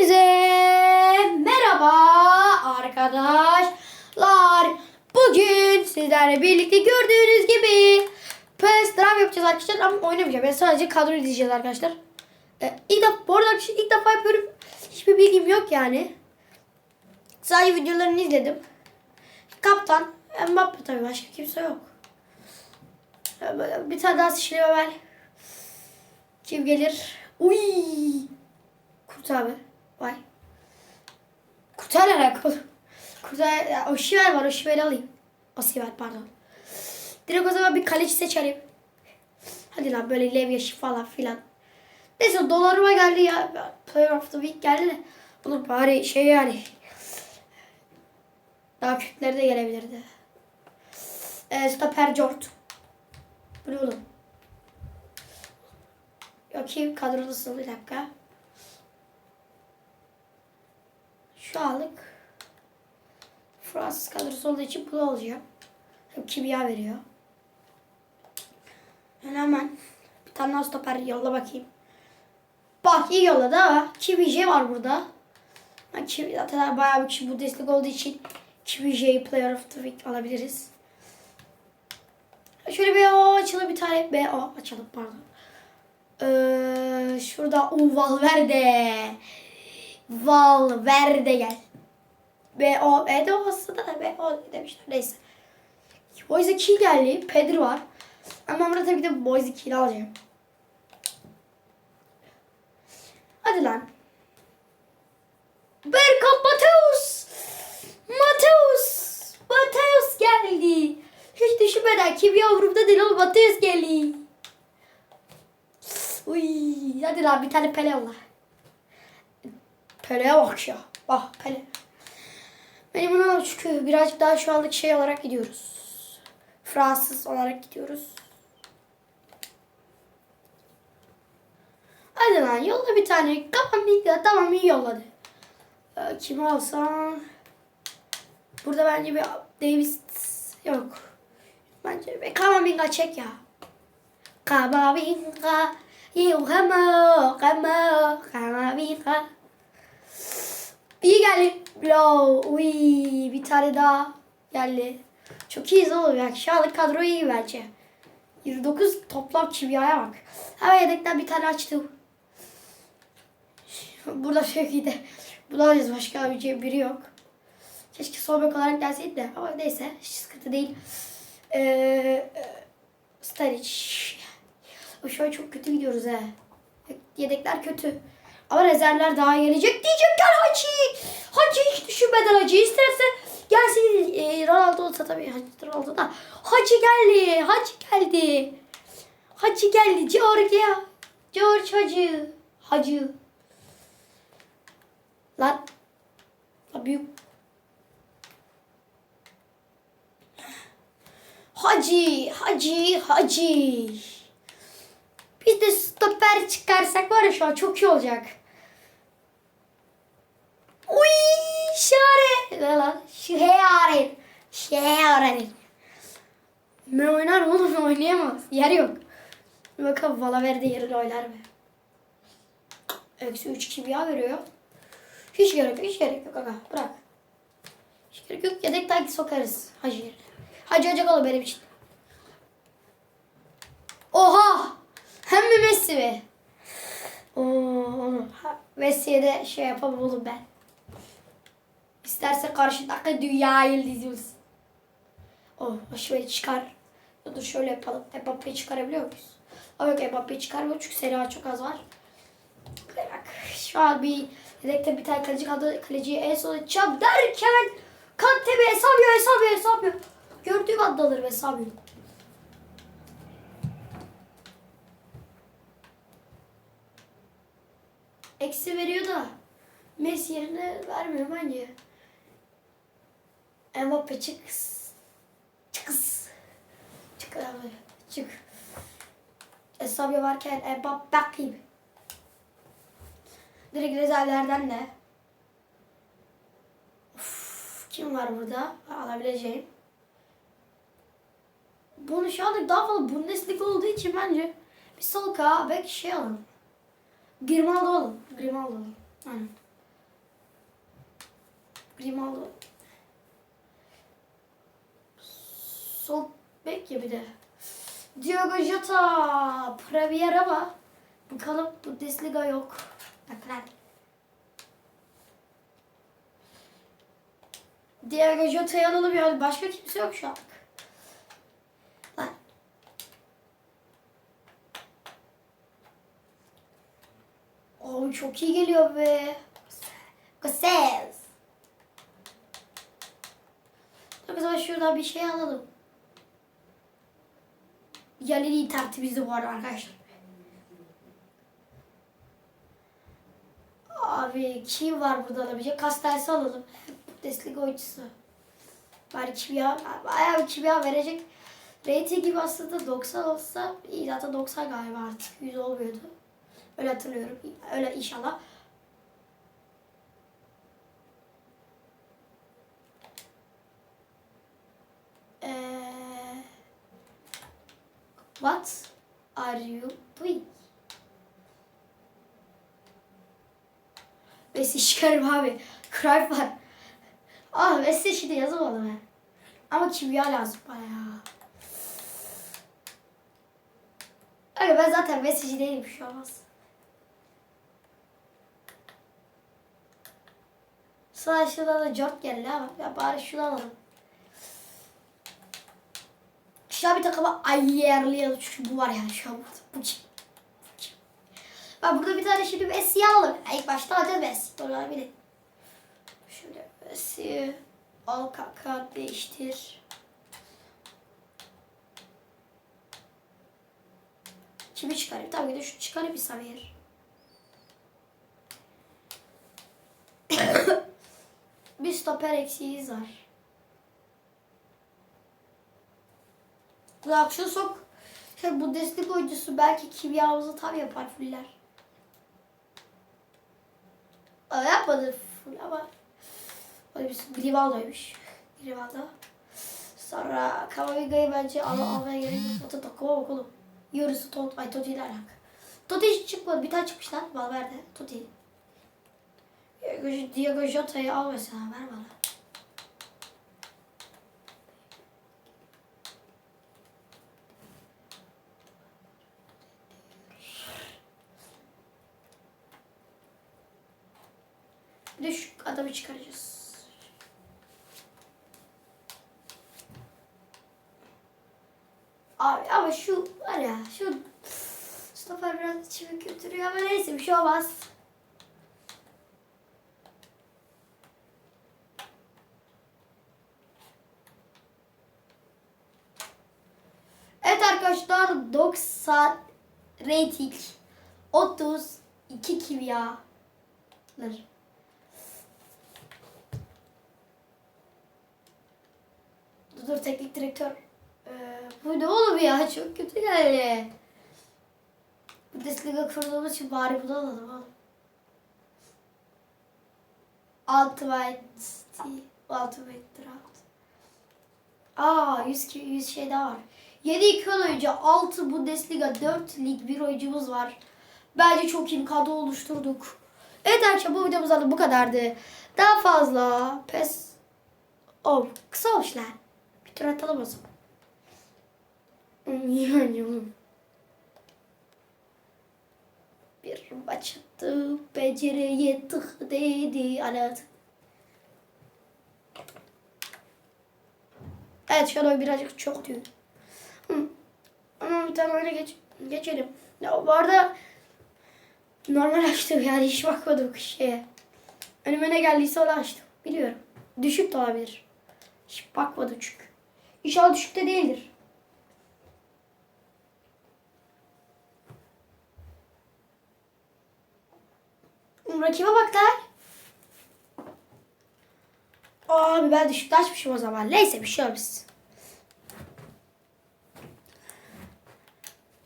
Hepinize merhaba arkadaşlar. Bugün sizlerle birlikte gördüğünüz gibi PES Drive yapacağız arkadaşlar ama oynamayacağım. Ben sadece kadro izleyeceğiz arkadaşlar. Ee, ilk defa, bu arada ilk defa yapıyorum. Hiçbir bilgim yok yani. Sadece videolarını izledim. Kaptan, Mbappe tabii başka kimse yok. Böyle bir tane daha Şile ver. Kim gelir? Uy! Kurt abi. Vay. Kurtar herhalde. Kurtar. O şiver var. O şiveri alayım. O şiver pardon. Direkt o zaman bir kaleci seçelim. Hadi lan böyle Levyeşi falan filan. Neyse dolarıma geldi ya. Player of the Week geldi de. Olur bari şey yani. Daha kötüleri de gelebilirdi. Ee, Stoper Jort. Bu ne oğlum? Bakayım kadrosu bir dakika. Şu anlık Fransız kadrosu olduğu için bunu alacağım. Kimya veriyor. Ben hemen bir tane daha stoper yolla bakayım. Bak iyi yolladı ama Kimi var burada. Ben Kimi, zaten bayağı bir kişi bu destek olduğu için J Player of the Week alabiliriz. Şöyle bir o açalım bir tane BO açalım pardon. Ee, şurada U Valverde. Valverde gel. B O E de aslında da B O demişler neyse. Boys 2 geldi. Pedri var. Ama burada tabii ki de Boys 2'yi alacağım. Hadi lan. Berkan Mateus. Mateus. Mateus geldi. Hiç düşünmeden kim yavrumda değil oğlum Mateus geldi. Uy, hadi lan bir tane Pele yolla. Pele'ye bak ya. Bak Pele. Benim buna çünkü birazcık daha şu anlık şey olarak gidiyoruz. Fransız olarak gidiyoruz. Hadi lan yolla bir tane. Tamam iyi, tamam iyi yolladı. Ee, kimi alsam? Burada bence bir Davis yok. Bence bir Kamavinga çek ya. Kamavinga. Yuhama, kama, Kamavinga. İyi geldi. Lo, uy, bir tane daha geldi. Çok iyiyiz oğlum ya. Şu anlık kadro iyi bence. 29 toplam kimyaya bak. Hemen yedekten bir tane açtım. Burada sevgide. Bunu alacağız. Başka bir şey biri yok. Keşke sol bek olarak gelseydi de. Ama neyse. Hiç sıkıntı değil. Ee, Staric. Şu an çok kötü gidiyoruz he. Yedekler kötü. Ama rezervler daha gelecek diyecekler Hacı. Hacı hiç düşünmeden Hacı isterse gelsin e, Ronaldo olsa tabii Hacı Ronaldo da. Hacı geldi. Hacı geldi. Hacı geldi. George ya. George Hacı. Hacı. Lan. Lan büyük. Hacı. Hacı. Hacı. Biz de stoper çıkarsak var ya şu an çok iyi olacak. Uy şare. Ne lan? Şehare. Şehare. Ne oynar oğlum oynayamaz. Yer yok. Bakalım Valverde yerine oynar mı? Eksi 3 kimya veriyor. Hiç gerek yok. Hiç gerek yok aga. Bırak. Hiç gerek yok. Yedek takip sokarız. Hacı yerine. Hacı hacı olur benim için. Oha! Hem mi Messi mi? Oo, ha, Messi'ye de şey yapamam oğlum ben. İsterse karşıdaki dünya yıldızımız. Oh, şöyle çıkar. Dur şöyle yapalım. Mbappe'yi çıkarabiliyor muyuz? Ama yok Mbappe'yi çıkarmıyor çünkü seri çok az var. Bırak. Şu an bir yedekte bir tane kaleci kaldı. Kaleciyi en son açacağım derken Kante ve hesabıyor hesabıyor hesabıyor. Gördüğüm anda alırım hesabıyor. Eksi veriyor da Messi yerine vermiyor bence. Mbappe çık. Çık. Çık abi. Çık. Hesabı varken Mbappe bakayım. Direkt rezervlerden de. Of, kim var burada alabileceğim? Bunu şu anda daha fazla Bundesliga olduğu için bence bir sol belki şey alalım. Grimaldo oğlum. Grimaldo oğlum. Aynen. Grimaldo. Sol bek gibi de. Diogo Jota. Premier ama bakalım Bundesliga yok. Bakın. Diogo Jota'yı alalım yani başka kimse yok şu an. Lan. Oo çok iyi geliyor be. Gosses. O zaman şuradan bir şey alalım. Galeriyi tertemizdi bu arada arkadaşlar. Abi kim var burada alabilecek? Kastelsi alalım. Destek oyuncusu. Bari kimya, bayağı bir kimya verecek. Rating gibi aslında 90 olsa iyi zaten 90 galiba artık 100 olmuyordu. Öyle hatırlıyorum. Öyle inşallah. What are you doing? Messi çıkarım abi. Cruyff var. Ah Messi şimdi yazamadım ben. Ama kimya lazım bana ya. Öyle ben zaten Messi'ci değilim şu an. Sonra şurada da Jort geldi ama ya bari şunu alalım. An bir takıma ayarlayalım çünkü bu var yani şu an burada. Bu kim? Ben burada bir tane şimdi Messi'yi alalım. İlk başta alacağız Messi. Olabilir. Şöyle Messi al kaka değiştir. Kimi çıkarayım? Ki de şu çıkarayım bir Savier. bir stoper eksiğimiz var. Kulakçı sok. Şey, bu destek oyuncusu belki kimyamızı tam yapar fuller. Aa, yapmadı full ama. Öyle bir Grimaldo'ymuş. Grimaldo. Sonra Kamaviga'yı bence al almaya gerek yok. Zaten takıma bak oğlum. Yarısı Tot, ay Totti ile alakalı. Totti hiç çıkmadı. Bir tane çıkmış lan. Valverde. Totti. Diego Jota'yı al mesela. Ver bana. Bir de şu adamı çıkaracağız. Abi ama şu var ya şu stoper biraz içimi götürüyor ama neyse bir şey olmaz. Evet arkadaşlar 90 rating 32 kimyalar. Dur, teknik direktör. Ee, bu ne oğlum ya çok kötü geldi. Bundesliga kurduğumuz için bari bunu alalım oğlum. Ultimate Team. Ultimate Draft. Aa 100, ki- 100 şey daha var. 7 2 oyuncu 6 Bundesliga 4 lig 1 oyuncumuz var. Bence çok iyi kadro oluşturduk. Evet arkadaşlar bu videomuzda da bu kadardı. Daha fazla pes Oh, kısa olmuş lan. Bir tur atalım o zaman. Yani. Bir maç attı, beceriye tık dedi anlat. Evet o birazcık çok diyor. Ama bir tane öyle geç, geçelim. Ya bu arada normal açtım yani hiç bakmadım şeye. Önüme ne geldiyse onu açtım. Biliyorum. Düşük de olabilir. Hiç bakmadım çünkü. İnşallah düşük de değildir. Rakibe bak lan. Abi ben düşükte açmışım o zaman. Neyse bir şey olmaz.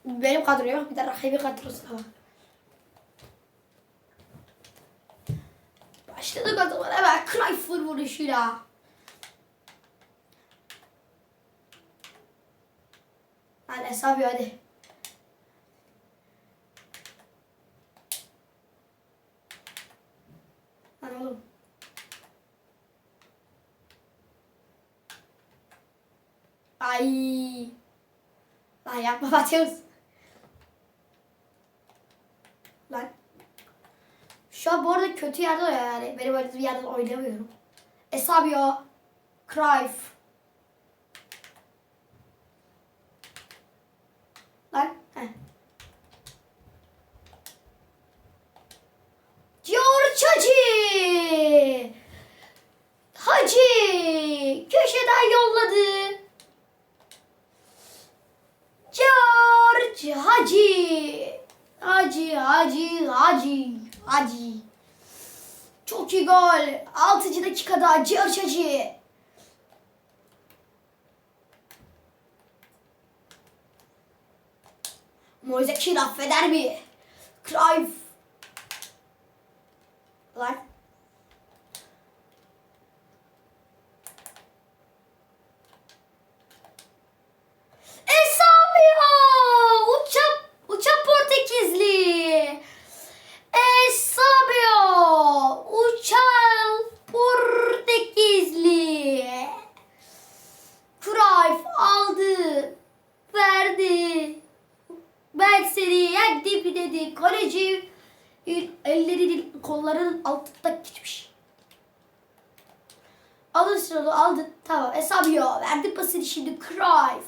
Benim kadro yok. Bir de rakibi kadrosu var. Başladık o zaman hemen Cruyff'ın vuruşuyla. Hadi Esabi hadi. Lan oğlum. Ay. Lan yapma batıyoruz. Lan. Şu an bu arada kötü yerde o yani. Benim öyle bir yerden oynamıyorum. Esabio. Cruyff. Çok iyi gol. 6. dakikada George Hacı. Moise Kean affeder mi? Cruyff. Lan. Esabio! Uçak, uçak Portekizli. Esabio! Uçak Portekizli. Cruyff aldı. Verdi. Ben seni yendim dedi. Kaleci ellerinin kollarının altında gitmiş. Alırsın onu aldı. Tamam. Esabio. Verdi pasını şimdi. Cruyff.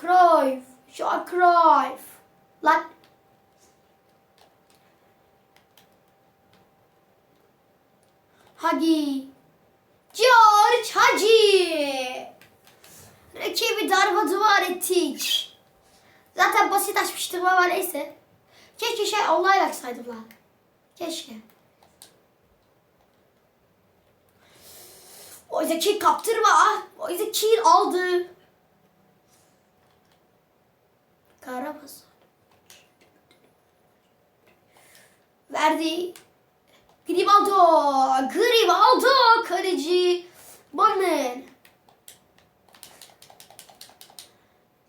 Cruyff. Şu an Cruyff. Lan. Hagi. George Hagi. Rakibi darmadağın ettik. Zaten basit açmıştım ama neyse. Keşke şey online açsaydım lan. Keşke. O kill kaptırma. O kill aldı. Karabas. Verdi. Grimaldo. Grimaldo. Kaleci. Bonman.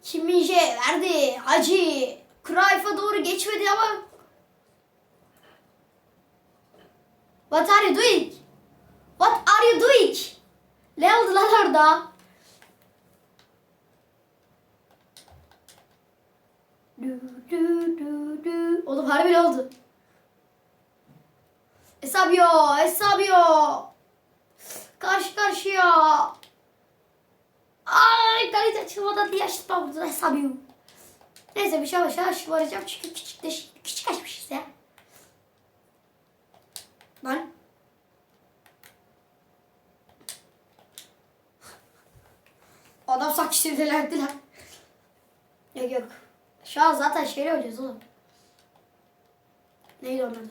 Kiminje verdi. Hacı. Cruyff'a doğru geçmedi ama. What are you doing? What are you doing? Ne oldu lan orada? Dü, dü, dü, dü. Oğlum harbi ne oldu? Esabio, Esabio. Karşı karşıya. Ay kaleci açılmadan diye açtım burada Esabio. Neyse bir şey yavaş yavaş varacağım çünkü küçük de küçük açmışız ya. Lan. Adam sinirlendi lan. Yok yok. Şu an zaten şeyle oynuyoruz oğlum. Neydi onun adı?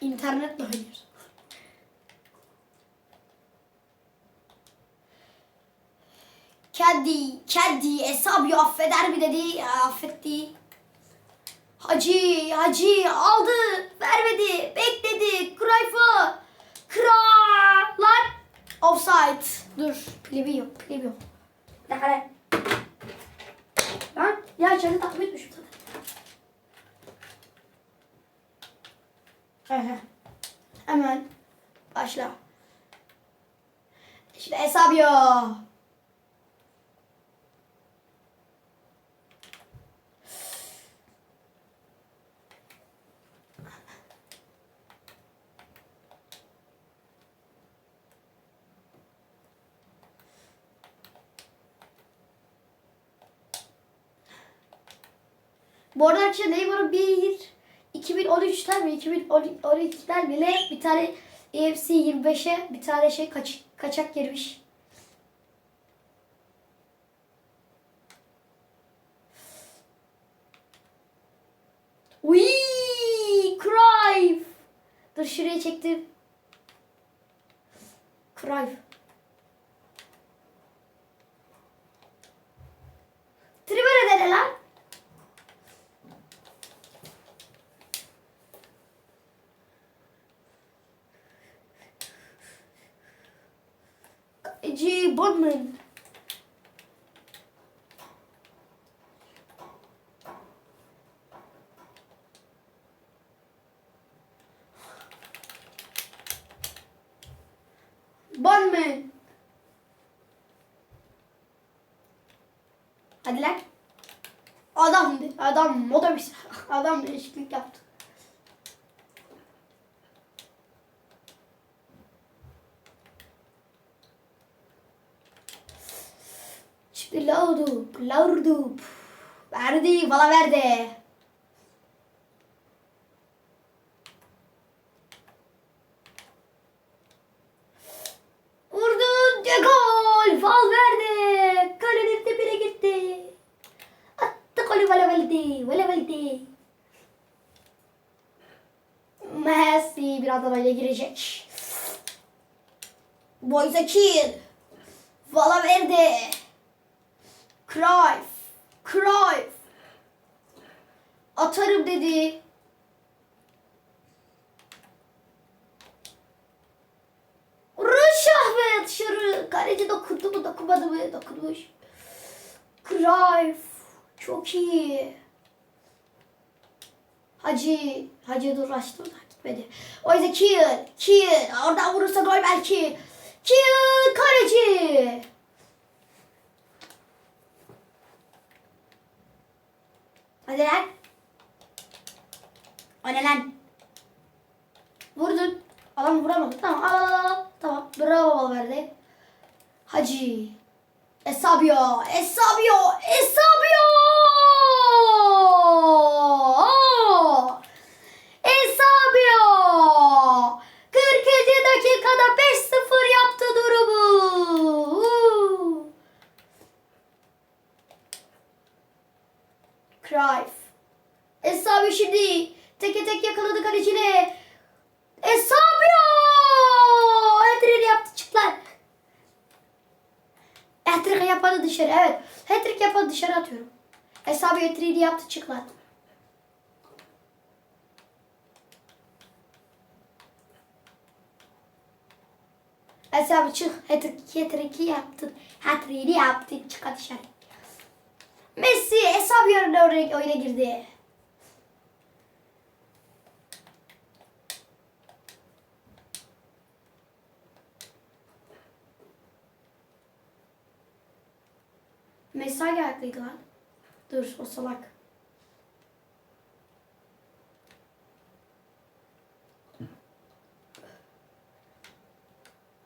İnternetle oynuyoruz. Kendi, kendi hesabı affeder mi dedi, affetti. Hacı, Hacı aldı, vermedi, bekledi, Cruyff'ı, kra, lan, offside. Dur, plibi yok, plibi yok. Ne kadar? Lan, ya içeride takip etmişim zaten. Ehe. Hemen başla. Şimdi hesap yok. Bu arada arkadaşlar Neymar'ın bir 2013'ten mi 2012'den bile bir tane EFC 25'e bir tane şey kaç, kaçak girmiş. Lan. Hadi lan. Adam, adam otobüs, şey. adam değişiklik yaptı. Çıktı Laudup, Laudup. Verdi, bala verdi. Birazdan öyle girecek. Boyzakir. Vala verdi. Cruyff. Cruyff. Atarım dedi. Ruşah ve dışarı. Kaleci dokundu mu dokunmadı mı dokunmuş. Cruyff. Çok iyi. Hacı. Hacı dur açtım da gitmedi. O yüzden Kiel. Kiel. Oradan vurursa gol belki. Kiel kaleci. Hadi lan. O ne lan? Vurdun. Adam vuramadı. Tamam al. Tamam. Bravo Valverde. Hacı. Esabio. Esabio. Esabio. Esabio. 47 dakikada 5-0 yaptı durumu. Cruyff. Esabio şimdi teke tek yakaladı kaleciyle. Esabio! Hat-trick yaptı çıklar. Hat-trick yapanı dışarı evet. Hat-trick yapanı dışarı atıyorum. Esabio hat-trick'i yaptı çıklar. Esabio çık. Hat-trick hat-trick'i yaptın. Hat-trick'i yaptın. Çık hadi dışarı. Messi Esabio'nun oraya oyuna girdi. Messi hangi ayaklıydı lan? Dur o salak.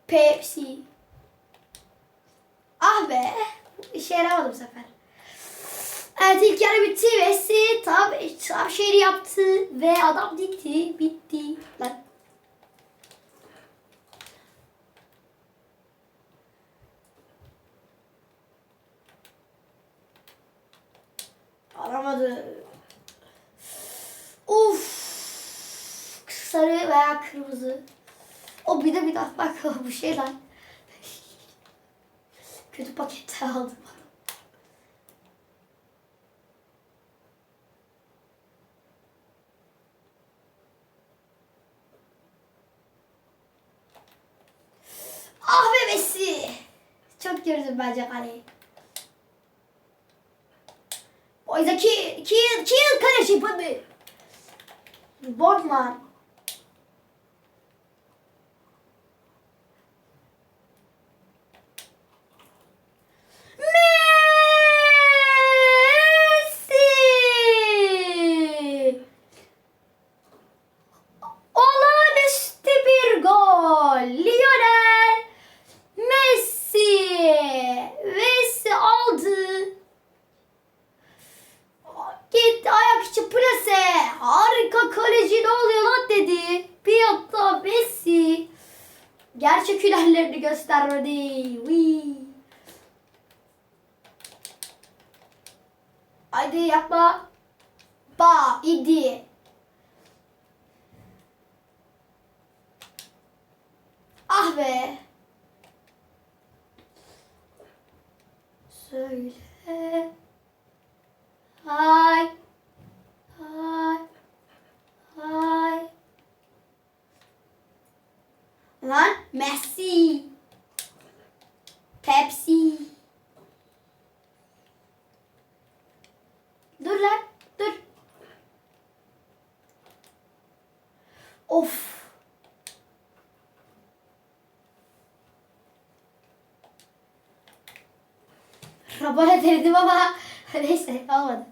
Pepsi. Ah be. İşe yaramadı bu sefer. Evet ilk yarı bitti. Messi tam, tam şehri yaptı ve adam dikti. Bitti. Lan. Alamadı. Uf. Sarı veya kırmızı. O bir de bir daha bak bu şey lan. Kötü pakette aldım. Ah be Messi. Gördüm bence kaleyi. O yüzden kill, kill, kill kaleci tabii. Botman. Messi! Olağanüstü bir gol. Lionel Messi. Messi aldı. Gitti ayak içi plase. Harika kaleci ne oluyor lan dedi. Bir hatta Messi. Gerçek hünerlerini göstermedi. Wee. Haydi yapma. Ba idi. Ah be. Söyle. Hay. Hay. Hay. Lan Messi. Pepsi. Dur lan. Dur. Of. Rabana denedim ama neyse olmadı.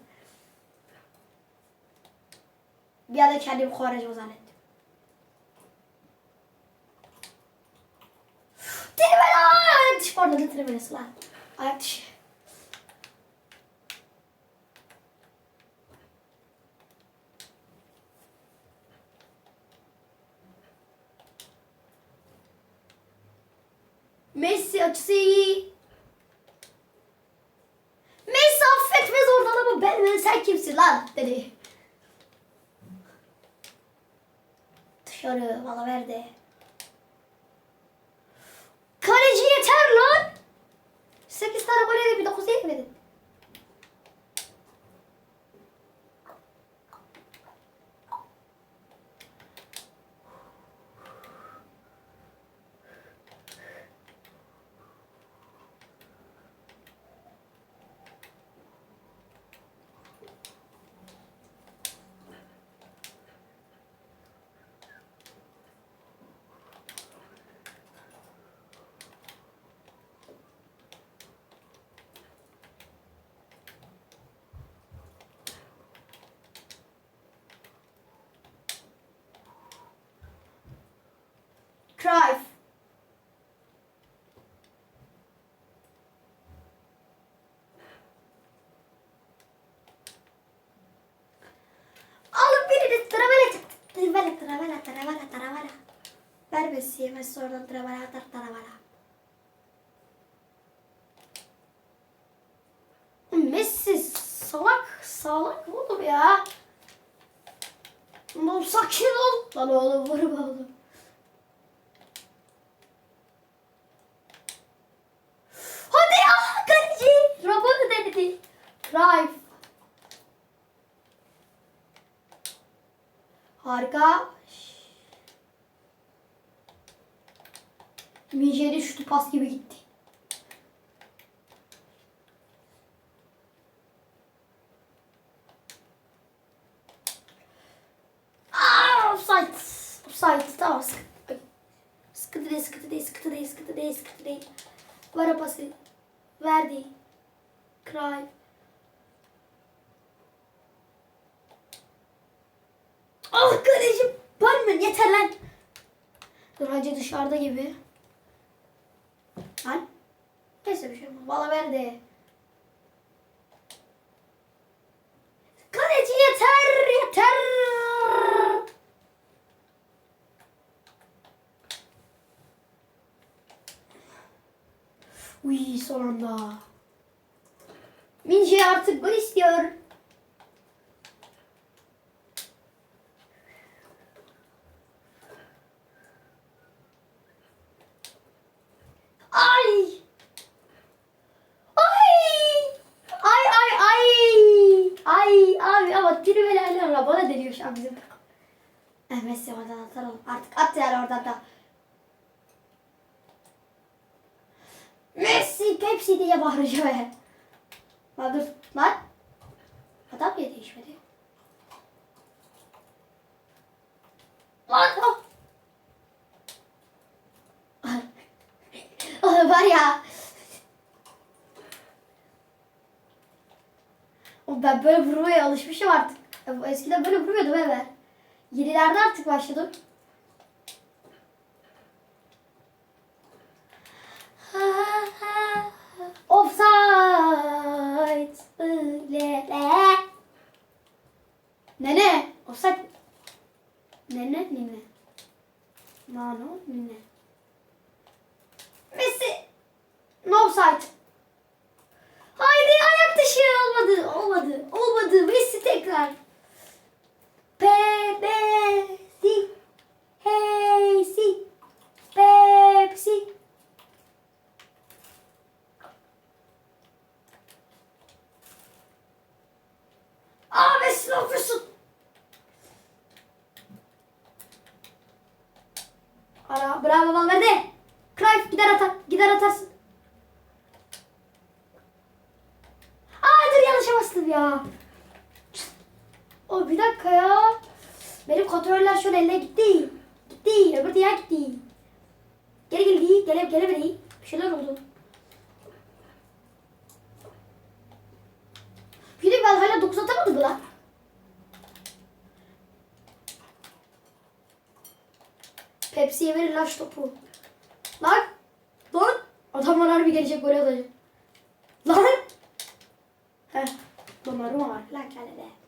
Bir anda kendimi Kovarejma zannettim. Trivela! Ayak dışı pardon ne trivelası lan. Ayak dışı. Messi açısı iyi. Messi affetmez oradan ama ben, ben sen dedi. Dışarı bana verdi. Kaleci yeter lan. 8 tane gol yedi bir 9 yetmedi. Cruyff. Alıp birini travela çıktı. Travela, travela, travela, travela. Ver Messi'ye, Messi oradan travela atar, travela. Messi salak, salak oğlum ya. Oğlum sakin ol. Lan oğlum vurma oğlum. Hadi ya kaleci. Robotu denedi. Cruyff. Harika. Mije'de şutu pas gibi gitti. Aa, offside. Offside. Tamam. sıkı- Ay. Sıkıntı değil, sıkıntı değil, sıkıntı değil, sıkıntı değil, sıkıntı değil. Vara pası. Verdi. Cry. Ah kardeşim. Bölmün yeter lan. Dur hacı dışarıda gibi. Lan. Verdi. Kaleci yeter yeter. Uy son anda. Mince artık gol istiyor. Ay! Ay! Ay ay ay! Ay abi ama trivelalarla bana deniyor şu an bizim. Eh Messi oradan atalım. Artık at yani oradan da. Messi Pepsi diye bağırıyor ya. Lan dur lan. Adam niye değişmedi? Lan oh. Oğlum var ya. Oğlum ben böyle vurmaya alışmışım artık. Bu Eskiden böyle vurmuyordum evet. Yenilerde artık başladım. Offside. Nene. Offside. Nene, nene. Nano, nene. Messi. No offside. Haydi ayak dışı olmadı. Olmadı. Olmadı. Messi tekrar. Pepsi. Heysi. Pepsi. Messi ne yapıyorsun? Ara, bravo Valverde. Cruyff gider atar. Gider atarsın. Aa dur yanlışa bastım ya. O bir dakika ya. Benim kontroller şöyle eline gitti. Gitti. Öbür diğer gitti. Geri geldi. Gele, gelemedi. Bir şeyler oldu. Bir de ben hala 9 atamadım lan. Pepsi'ye verin laş topu. Lan. Lan. Adamlar harbi gelecek böyle atacak. Lan. Heh. Domarım var. Lan kendine.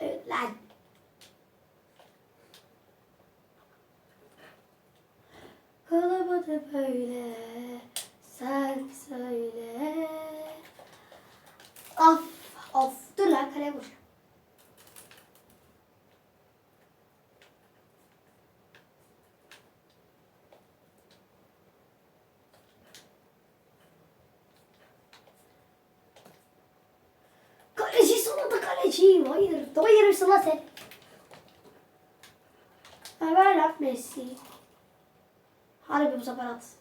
Evet lan. Kalamadı böyle. Sen söyle. Of of. Dur lan kaleye vuracağım. Nasıl set? Ver ver lan Messi. Harbi bu sefer atsın.